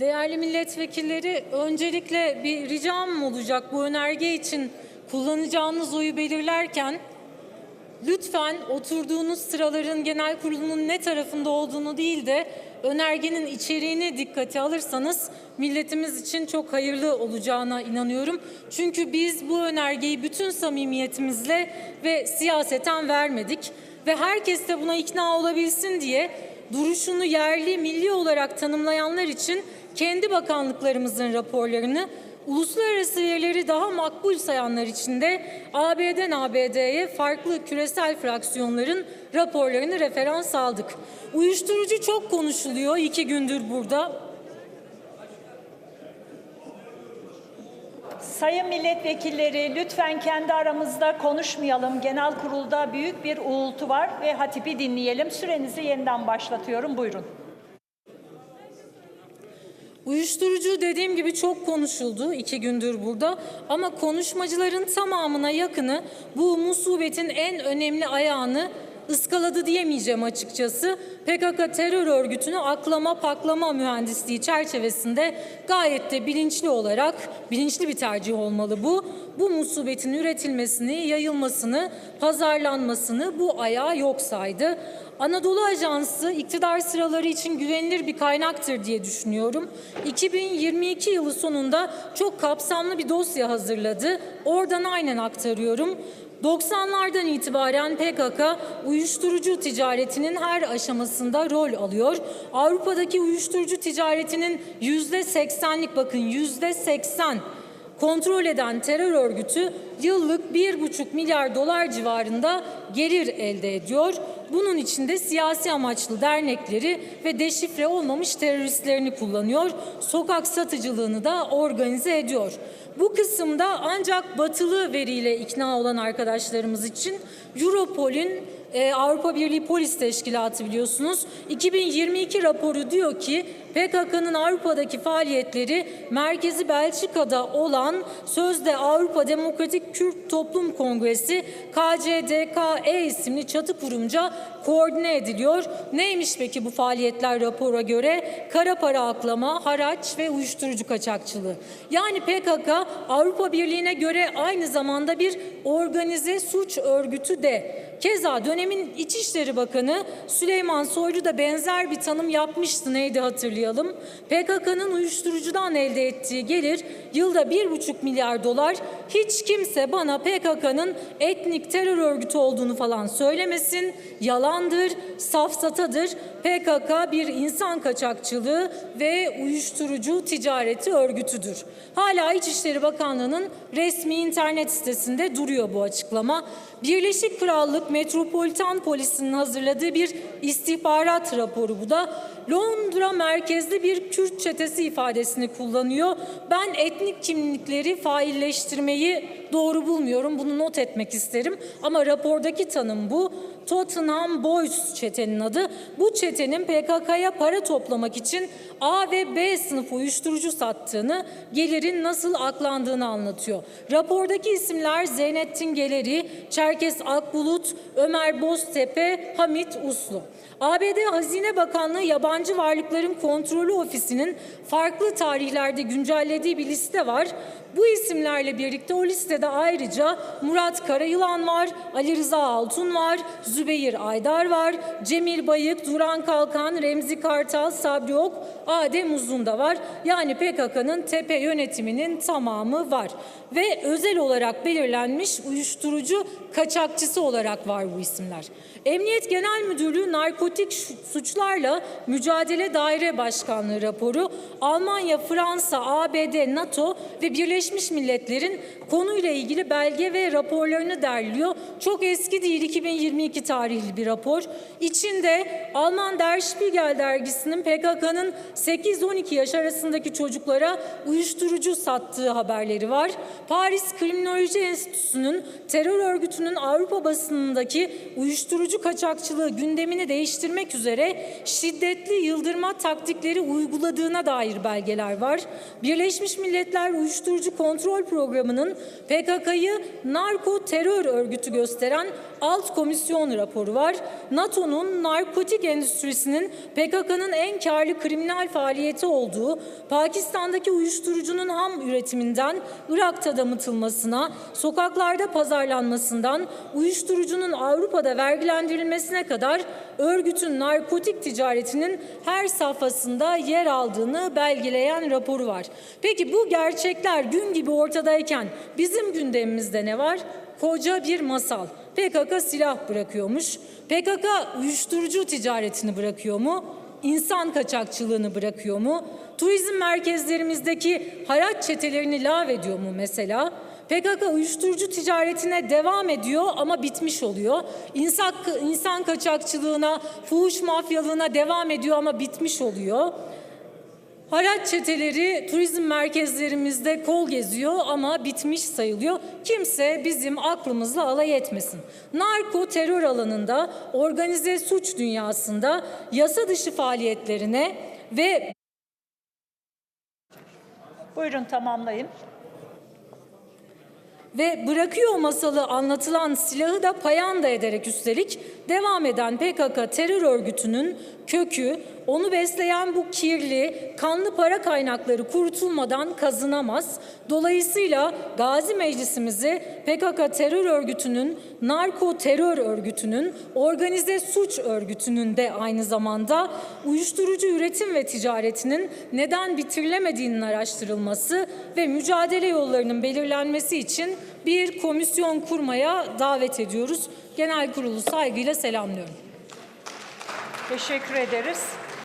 Değerli milletvekilleri, öncelikle bir ricam olacak bu önerge için kullanacağınız oyu belirlerken lütfen oturduğunuz sıraların genel kurulunun ne tarafında olduğunu değil de önergenin içeriğini dikkate alırsanız milletimiz için çok hayırlı olacağına inanıyorum. Çünkü biz bu önergeyi bütün samimiyetimizle ve siyaseten vermedik ve herkes de buna ikna olabilsin diye duruşunu yerli milli olarak tanımlayanlar için kendi bakanlıklarımızın raporlarını uluslararası verileri daha makbul sayanlar için de AB'den ABD'ye farklı küresel fraksiyonların raporlarını referans aldık. Uyuşturucu çok konuşuluyor iki gündür burada. Sayın milletvekilleri lütfen kendi aramızda konuşmayalım. Genel kurulda büyük bir uğultu var ve hatibi dinleyelim. Sürenizi yeniden başlatıyorum. Buyurun. Uyuşturucu dediğim gibi çok konuşuldu iki gündür burada. Ama konuşmacıların tamamına yakını bu musibetin en önemli ayağını ıskaladı diyemeyeceğim açıkçası. PKK terör örgütünü aklama paklama mühendisliği çerçevesinde gayet de bilinçli olarak bilinçli bir tercih olmalı bu. Bu musibetin üretilmesini, yayılmasını, pazarlanmasını bu ayağı yok saydı. Anadolu Ajansı iktidar sıraları için güvenilir bir kaynaktır diye düşünüyorum. 2022 yılı sonunda çok kapsamlı bir dosya hazırladı. Oradan aynen aktarıyorum. 90'lardan itibaren PKK uyuşturucu ticaretinin her aşamasında rol alıyor. Avrupa'daki uyuşturucu ticaretinin yüzde seksenlik bakın yüzde seksen kontrol eden terör örgütü yıllık 1,5 milyar dolar civarında gelir elde ediyor. Bunun içinde siyasi amaçlı dernekleri ve deşifre olmamış teröristlerini kullanıyor. Sokak satıcılığını da organize ediyor. Bu kısımda ancak batılı veriyle ikna olan arkadaşlarımız için Europol'ün e, Avrupa Birliği Polis Teşkilatı biliyorsunuz 2022 raporu diyor ki PKK'nın Avrupa'daki faaliyetleri merkezi Belçika'da olan sözde Avrupa Demokratik Kürt Toplum Kongresi KCDKE isimli çatı kurumca koordine ediliyor. Neymiş peki bu faaliyetler rapora göre? Kara para aklama, haraç ve uyuşturucu kaçakçılığı. Yani PKK Avrupa Birliği'ne göre aynı zamanda bir organize suç örgütü de. Keza dönemin İçişleri Bakanı Süleyman Soylu da benzer bir tanım yapmıştı neydi hatırlayalım. PKK'nın uyuşturucudan elde ettiği gelir yılda 1,5 milyar dolar. Hiç kimse bana PKK'nın etnik terör örgütü olduğunu falan söylemesin. Yalandır, safsatadır. PKK bir insan kaçakçılığı ve uyuşturucu ticareti örgütüdür. Hala İçişleri Bakanlığı'nın resmi internet sitesinde duruyor bu açıklama. Birleşik Krallık Metropolitan Polisi'nin hazırladığı bir istihbarat raporu bu da. Londra merkezli bir Kürt çetesi ifadesini kullanıyor. Ben etnik kimlikleri failleştirmeyi doğru bulmuyorum. Bunu not etmek isterim. Ama rapordaki tanım bu. Tottenham Boys çetenin adı. Bu çetenin PKK'ya para toplamak için A ve B sınıf uyuşturucu sattığını, gelirin nasıl aklandığını anlatıyor. Rapordaki isimler Zeynettin Geleri, Çerkes Akbulut, Ömer Boztepe, Hamit Uslu. ABD Hazine Bakanlığı Yabancı Varlıkların Kontrolü Ofisi'nin farklı tarihlerde güncellediği bir liste var. Bu isimlerle birlikte o listede ayrıca Murat Karayılan var, Ali Rıza Altun var, Zübeyir Aydar var, Cemil Bayık, Duran Kalkan, Remzi Kartal, Sabri Ok, Adem Uzun da var. Yani PKK'nın tepe yönetiminin tamamı var. Ve özel olarak belirlenmiş uyuşturucu kaçakçısı olarak var bu isimler. Emniyet Genel Müdürlüğü Narkotik Suçlarla Mücadele Daire Başkanlığı raporu Almanya, Fransa, ABD, NATO ve Birleşmiş Milletler'in konuyla ilgili belge ve raporlarını derliyor. Çok eski değil 2022 tarihli bir rapor. İçinde Alman Der Spiegel dergisinin PKK'nın 8-12 yaş arasındaki çocuklara uyuşturucu sattığı haberleri var. Paris Kriminoloji Enstitüsü'nün terör örgütünün Avrupa basınındaki uyuşturucu kaçakçılığı gündemini değiştirmek üzere şiddetli yıldırma taktikleri uyguladığına dair belgeler var. Birleşmiş Milletler Uyuşturucu Kontrol Programı'nın PKK'yı narko terör örgütü gösteren alt komisyon raporu var. NATO'nun narkotik endüstrisinin PKK'nın en karlı kriminal faaliyeti olduğu, Pakistan'daki uyuşturucunun ham üretiminden Irak'ta damıtılmasına, sokaklarda pazarlanmasından, uyuşturucunun Avrupa'da vergilendirilmesine kadar örgütün narkotik ticaretinin her safhasında yer aldığını belgeleyen raporu var. Peki bu gerçekler gün gibi ortadayken bizim gündemimizde ne var? Koca bir masal. PKK silah bırakıyormuş. PKK uyuşturucu ticaretini bırakıyor mu? İnsan kaçakçılığını bırakıyor mu? Turizm merkezlerimizdeki haraç çetelerini lağvediyor mu mesela? PKK uyuşturucu ticaretine devam ediyor ama bitmiş oluyor. İnsan, insan kaçakçılığına, fuhuş mafyalığına devam ediyor ama bitmiş oluyor. Haraç çeteleri turizm merkezlerimizde kol geziyor ama bitmiş sayılıyor. Kimse bizim aklımızla alay etmesin. Narko terör alanında, organize suç dünyasında yasa dışı faaliyetlerine ve Buyurun tamamlayın. ve bırakıyor masalı anlatılan silahı da payanda ederek üstelik devam eden PKK terör örgütünün kökü onu besleyen bu kirli, kanlı para kaynakları kurutulmadan kazınamaz. Dolayısıyla Gazi Meclisimizi PKK terör örgütünün, narko terör örgütünün, organize suç örgütünün de aynı zamanda uyuşturucu üretim ve ticaretinin neden bitirilemediğinin araştırılması ve mücadele yollarının belirlenmesi için bir komisyon kurmaya davet ediyoruz. Genel kurulu saygıyla selamlıyorum. Teşekkür ederiz.